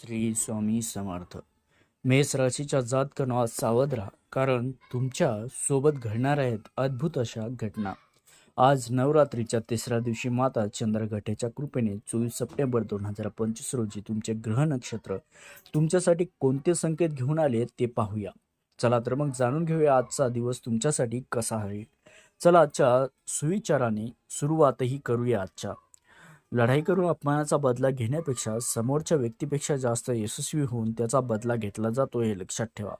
श्री स्वामी समर्थ. मेष राशीच्या जातकनो आज सावध राहा कारण तुमच्यासोबत घडणार आहेत अद्भुत अशा घटना. आज नवरात्रीच्या तिसऱ्या दिवशी माता चंद्रघटेच्या कृपेने चोवीस सप्टेंबर दोन हजार पंचवीस रोजी तुमचे ग्रह नक्षत्र तुमच्यासाठी कोणते संकेत घेऊन आले ते पाहूया. चला तर मग जाणून घेऊया आजचा दिवस तुमच्यासाठी कसा आहे. चला आजच्या सुविचाराने सुरुवातही करूया आजच्या. लढाई करून अपमानाचा बदला घेण्यापेक्षा समोरच्या व्यक्तीपेक्षा जास्त यशस्वी होऊन त्याचा बदला घेतला जातो हे लक्षात ठेवा.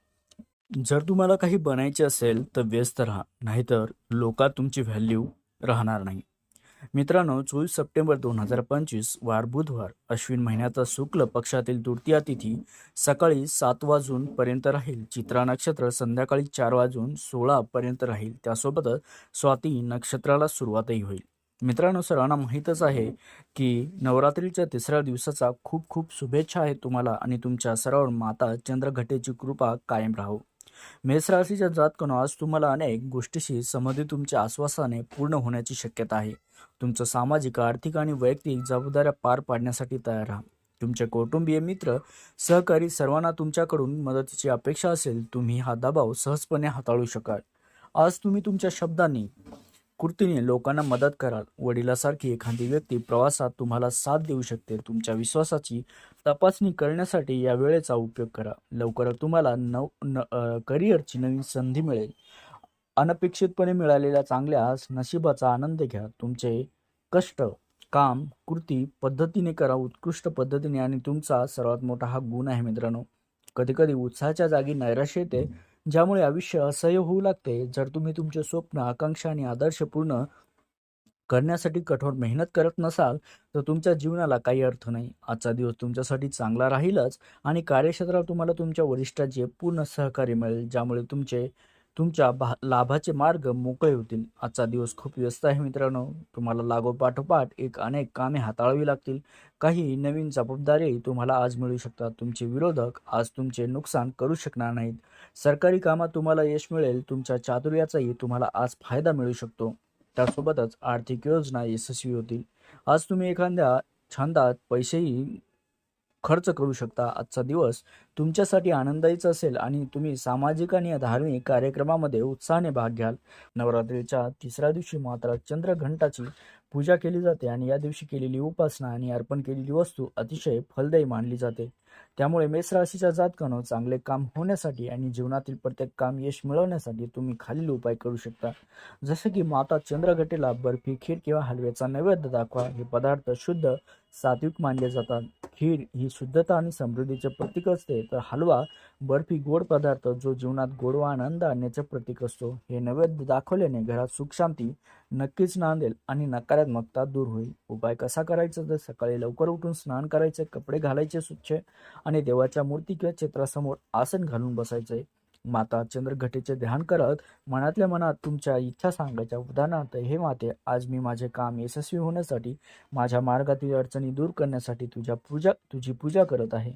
जर तुम्हाला काही बनायचे असेल तर व्यस्त राहा नाहीतर लोकात तुमची व्हॅल्यू राहणार नाही. मित्रांनो चोवीस सप्टेंबर दोन हजार पंचवीस वार बुधवार अश्विन महिन्याचा शुक्ल पक्षातील तृतीया तिथी सकाळी सात वाजून पर्यंत राहील. चित्रा नक्षत्र संध्याकाळी चार वाजून सोळा पर्यंत राहील. त्यासोबतच स्वाती नक्षत्राला सुरुवातही होईल. मित्रांनो सर्वांना माहीतच आहे की नवरात्रीच्या तिसऱ्या दिवसाचा खूप खूप शुभेच्छा आहेत तुम्हाला आणि तुमच्या सर्व माता चंद्रघटेची कृपा कायम राहो. मेष राशीच्या जातकनो आज तुम्हाला अनेक गोष्टीशी संबंधित तुमच्या आश्वासाने पूर्ण होण्याची शक्यता आहे. तुमचं सामाजिक आर्थिक आणि वैयक्तिक जबाबदाऱ्या पार पाडण्यासाठी तयार राहा. तुमचे कौटुंबीय मित्र सहकारी सर्वांना तुमच्याकडून मदतीची अपेक्षा असेल तुम्ही हा दबाव सहजपणे हाताळू शकाल. आज तुम्ही तुमच्या शब्दांनी कृतीने लोकांना मदत कराल. वडिलासारखी एखादी व्यक्ती प्रवासात तुम्हाला साथ देऊ शकते. तुमच्या विश्वासाची तपासणी करण्यासाठी या वेळेचा उपयोग करा. लवकरच तुम्हाला नव न करिअरची नवीन संधी मिळेल. अनपेक्षितपणे मिळालेल्या चांगल्या नशिबाचा आनंद घ्या. तुमचे कष्ट काम कृती पद्धतीने करा. उत्कृष्ट पद्धतीने आणि तुमचा सर्वात मोठा हा गुण आहे मित्रांनो. कधीकधी उत्साहाच्या जागी नैराश्य येते. ज्यामुळे आयुष्य असह्य होऊ लागते. जर तुम्ही तुमचे स्वप्न आकांक्षा आणि आदर्श पूर्ण करण्यासाठी कठोर मेहनत करत नसाल तर तुमच्या जीवनाला काही अर्थ नाही. आजचा दिवस तुमच्यासाठी चांगला राहीलच आणि कार्यक्षेत्रात तुम्हाला तुमच्या वरिष्ठाचे पूर्ण सहकार्य मिळेल ज्यामुळे तुमचे तुमच्या भा लाभाचे मार्ग मोकळे होतील. आजचा दिवस खूप व्यस्त आहे मित्रांनो. तुम्हाला लागोपाठोपाठ एक अनेक कामे हाताळावी लागतील. काही नवीन जबाबदारी तुम्हाला आज मिळू शकतात. तुमचे विरोधक आज तुमचे नुकसान करू शकणार नाहीत. सरकारी कामात तुम्हाला यश मिळेल. तुमच्या चातुर्याचाही तुम्हाला आज फायदा मिळू शकतो. त्यासोबतच आर्थिक योजना यशस्वी होतील. आज तुम्ही एखाद्या छंदात पैसेही खर्च करू शकता. आजचा दिवस तुमच्यासाठी आनंदायीच असेल आणि तुम्ही सामाजिक आणि धार्मिक कार्यक्रमामध्ये उत्साहाने भाग घ्याल. नवरात्रीच्या तिसऱ्या दिवशी मात्र चंद्रघंटाची पूजा केली जाते आणि या दिवशी केलेली उपासना आणि अर्पण केलेली वस्तू अतिशय फलदायी मानली जाते. त्यामुळे मेष राशीच्या जातकानं चांगले काम होण्यासाठी आणि जीवनातील प्रत्येक काम यश मिळवण्यासाठी तुम्ही खालील उपाय करू शकता. जसे की माता चंद्रघटेला बर्फी खीर किंवा हलव्याचा नैवेद्य दाखवा. हे पदार्थ शुद्ध सात्विक मानले जातात. खीर ही शुद्धता आणि समृद्धीचे प्रतीक असते. तर हलवा बर्फी गोड पदार्थ जो जीवनात गोडवा आनंद आणण्याचे प्रतीक असतो. हे नैवेद्य दाखवल्याने घरात सुख शांती नक्कीच नांदेल आणि नकारात्मकता दूर होईल. उपाय कसा करायचा? तर सकाळी लवकर उठून स्नान करायचे कपडे घालायचे स्वच्छ आणि देवाच्या मूर्ती किंवा चित्रासमोर आसन घालून बसायचे. माता चंद्रघटेचे ध्यान करत मनातल्या मनात तुमच्या इच्छा सांगायच्या उदाहरणार्थ हे माते आज मी माझे काम यशस्वी होण्यासाठी माझ्या मार्गातील अडचणी दूर करण्यासाठी तुझ्या पूजा तुझी पूजा करत आहे.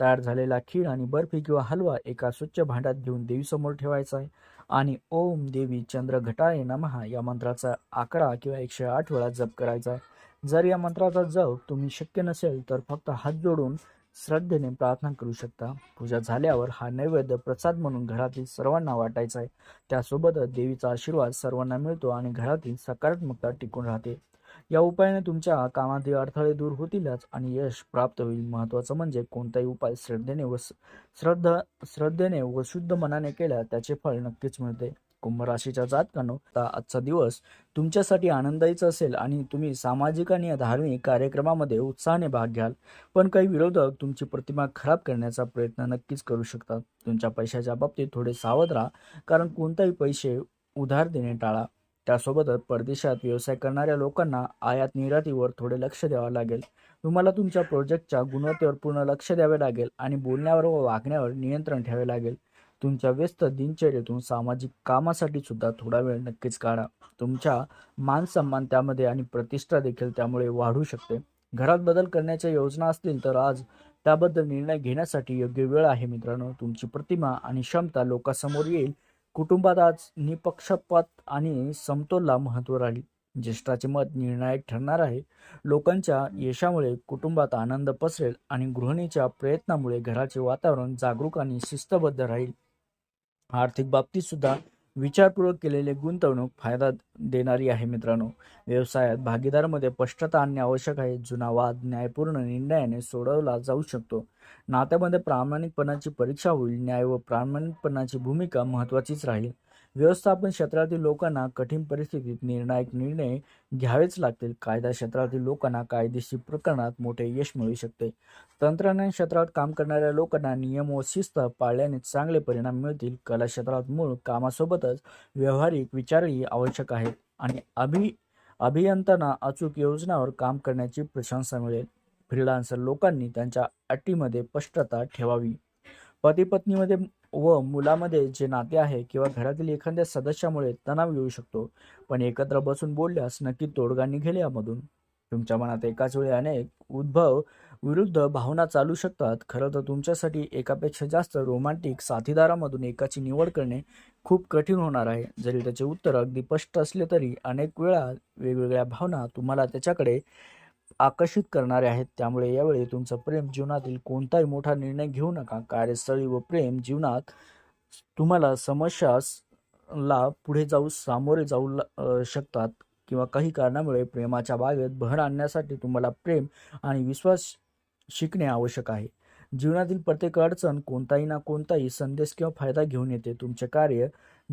तयार झालेला खीर आणि बर्फी किंवा हलवा एका स्वच्छ भांड्यात घेऊन देवीसमोर ठेवायचा आहे. आणि ओम देवी चंद्र घटाय नमहा या मंत्राचा आकडा किंवा एकशे आठ वेळा जप करायचा आहे. जर या मंत्राचा जप तुम्ही शक्य नसेल तर फक्त हात जोडून श्रद्धेने प्रार्थना करू शकता. पूजा झाल्यावर हा नैवेद्य प्रसाद म्हणून घरातील सर्वांना वाटायचा आहे. त्यासोबतच देवीचा आशीर्वाद सर्वांना मिळतो आणि घरातील सकारात्मकता टिकून राहते. या उपायाने तुमच्या कामातील अडथळे दूर होतीलच आणि यश प्राप्त होईल. महत्त्वाचं म्हणजे कोणताही उपाय श्रद्धेने व श्रद्धा श्रद्धेने व शुद्ध मनाने केला त्याचे फळ नक्कीच मिळते. कुंभ राशीच्या जातकांनो आता आजचा दिवस तुमच्यासाठी आनंदायीचा असेल आणि तुम्ही सामाजिक आणि धार्मिक कार्यक्रमामध्ये उत्साहाने भाग घ्याल. पण काही विरोधक तुमची प्रतिमा खराब करण्याचा प्रयत्न नक्कीच करू शकतात. तुमच्या पैशाच्या बाबतीत थोडे सावध राहा कारण कोणताही पैसे उधार देणे टाळा. त्यासोबतच परदेशात व्यवसाय करणाऱ्या लोकांना आयात निर्यातीवर थोडे लक्ष द्यावं लागेल. तुम्हाला तुमच्या प्रोजेक्टच्या गुणवत्तेवर पूर्ण लक्ष द्यावे लागेल आणि बोलण्यावर व वागण्यावर नियंत्रण ठेवावे लागेल. तुमच्या व्यस्त दिनचर्येतून सामाजिक कामासाठी सुद्धा थोडा वेळ नक्कीच काढा. तुमच्या मान सन्मान त्यामध्ये आणि प्रतिष्ठा देखील त्यामुळे वाढू शकते. घरात बदल करण्याच्या योजना असतील तर आज त्याबद्दल निर्णय घेण्यासाठी योग्य वेळ आहे मित्रांनो. तुमची प्रतिमा आणि क्षमता लोकांसमोर येईल. कुटुंबात आज निपक्षपात आणि समतोलला महत्त्व राहील. ज्येष्ठाचे मत निर्णायक ठरणार आहे. लोकांच्या यशामुळे कुटुंबात आनंद पसरेल आणि गृहिणीच्या प्रयत्नामुळे घराचे वातावरण जागरूक आणि शिस्तबद्ध राहील. आर्थिक बाबतीत सुद्धा विचारपूर्वक केलेले गुंतवणूक फायदा देणारी आहे मित्रांनो. व्यवसायात भागीदारामध्ये स्पष्टता आणणे आवश्यक आहे. जुना वाद न्यायपूर्ण निर्णयाने सोडवला जाऊ शकतो. नात्यामध्ये प्रामाणिकपणाची परीक्षा होईल. न्याय व प्रामाणिकपणाची भूमिका महत्त्वाचीच राहील. व्यवस्थापन क्षेत्रातील लोकांना कठीण परिस्थितीत निर्णायक निर्णय घ्यावेच लागतील. कायदा क्षेत्रातील लोकांना कायदेशीर प्रकरणात मोठे यश मिळू शकते. तंत्रज्ञान क्षेत्रात काम करणाऱ्या लोकांना नियम व शिस्त पाळल्याने चांगले परिणाम मिळतील. कला क्षेत्रात मूळ कामासोबतच व्यावहारिक विचारही आवश्यक आहेत आणि अभि अभियंत्यांना अचूक योजनावर काम करण्याची प्रशंसा मिळेल. फ्रीलान्सर लोकांनी त्यांच्या अटीमध्ये स्पष्टता ठेवावी. पती पत्नीमध्ये व मुलामध्ये जे नाते आहे किंवा घरातील एखाद्या सदस्यामुळे तणाव येऊ शकतो पण एकत्र बसून बोलल्यास नक्की तोडगा निघेल यामधून. तुमच्या मनात एकाच वेळी अनेक उद्भव विरुद्ध भावना चालू शकतात. खरं तर तुमच्यासाठी एकापेक्षा जास्त रोमांटिक साथीदारामधून एकाची निवड करणे खूप कठीण होणार आहे. जरी त्याचे उत्तर अगदी स्पष्ट असले तरी अनेक वेळा वेगवेगळ्या भावना तुम्हाला त्याच्याकडे आकर्षित करणारे आहेत. त्यामुळे यावेळी तुमचं प्रेम जीवनातील कोणताही मोठा निर्णय घेऊ नका. कार्यस्थळी व प्रेम जीवनात तुम्हाला समस्याला पुढे जाऊ सामोरे जाऊ शकतात किंवा काही कारणामुळे प्रेमाच्या बागेत भर आणण्यासाठी तुम्हाला प्रेम आणि विश्वास शिकणे आवश्यक आहे. जीवनातील प्रत्येक अडचण कोणताही ना कोणताही संदेश किंवा फायदा घेऊन येते. तुमचे कार्य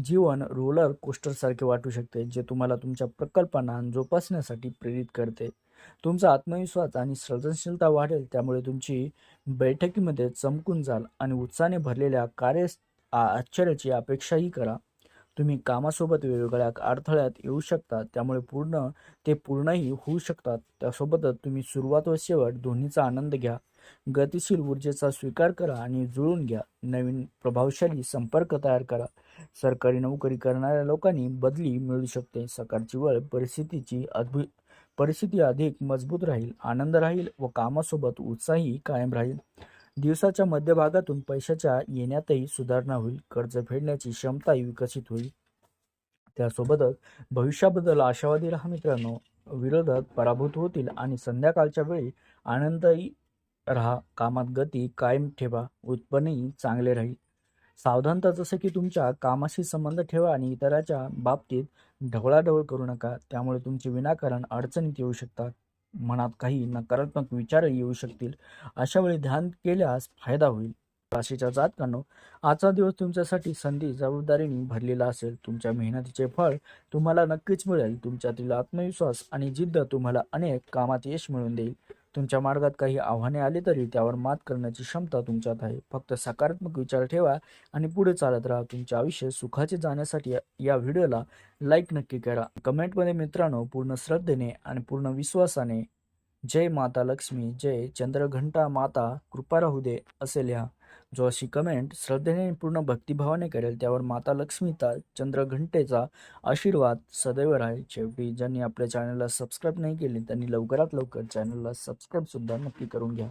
जीवन रोलर कोस्टरसारखे वाटू शकते जे तुम्हाला तुमच्या प्रकल्पांना जोपासण्यासाठी प्रेरित करते. तुमचा आत्मविश्वास आणि सर्जनशीलता वाढेल त्यामुळे तुमची बैठकीमध्ये चमकून जाल आणि उत्साहाने भरलेल्या कार्य आ- आश्चर्याची अपेक्षाही करा. तुम्ही कामासोबत वेगवेगळ्या अडथळ्यात येऊ शकता त्यामुळे पूर्ण ते पूर्णही होऊ शकतात. त्यासोबतच तुम्ही सुरुवात व शेवट दोन्हीचा आनंद घ्या. गतिशील ऊर्जेचा स्वीकार करा आणि जुळून घ्या. नवीन प्रभावशाली संपर्क तयार करा. सरकारी नोकरी करणाऱ्या लोकांनी बदली मिळू शकते. सकाळची वेळ परिस्थितीची अद्भुत परिस्थिती अधिक मजबूत राहील आनंद राहील व कामासोबत उत्साही कायम राहील. दिवसाच्या मध्यभागातून पैशाच्या येण्यातही सुधारणा होईल. कर्ज फेडण्याची क्षमताही विकसित होईल. त्यासोबतच भविष्याबद्दल आशावादी राहा मित्रांनो. विरोधक पराभूत होतील आणि संध्याकाळच्या वेळी आनंदही राहा कामात गती कायम ठेवा उत्पन्नही चांगले राहील. सावधानता जसं की तुमच्या कामाशी संबंध ठेवा आणि इतराच्या बाबतीत ढवळाढवळ करू नका. त्यामुळे तुमचे विनाकारण अडचणीत येऊ शकतात. मनात काही नकारात्मक विचारही येऊ शकतील. अशा वेळी ध्यान केल्यास फायदा होईल. राशीच्या जातकांनो आजचा दिवस तुमच्यासाठी संधी जबाबदारीने भरलेला असेल. तुमच्या मेहनतीचे फळ तुम्हाला नक्कीच मिळेल. तुमच्यातील आत्मविश्वास आणि जिद्द तुम्हाला अनेक कामात यश मिळवून देईल. तुमच्या मार्गात काही आव्हाने आली तरी त्यावर मात करण्याची क्षमता तुमच्यात आहे. फक्त सकारात्मक विचार ठेवा आणि पुढे चालत राहा. तुमचे आयुष्य सुखाचे जाण्यासाठी या- या व्हिडिओला लाईक नक्की करा. कमेंटमध्ये मित्रांनो पूर्ण श्रद्धेने आणि पूर्ण विश्वासाने जय माता लक्ष्मी जय चंद्रघंटा माता कृपा राहू दे असे लिहा. जो अशी कमेंट श्रद्धेने पूर्ण भक्तिभावाने करेल त्यावर माता लक्ष्मीचा चंद्रघंटेचा आशीर्वाद सदैव राहील. शेवटी ज्यांनी आपल्या चॅनलला सबस्क्राईब नाही केली त्यांनी लवकरात लवकर चॅनलला सबस्क्राईबसुद्धा नक्की करून घ्या.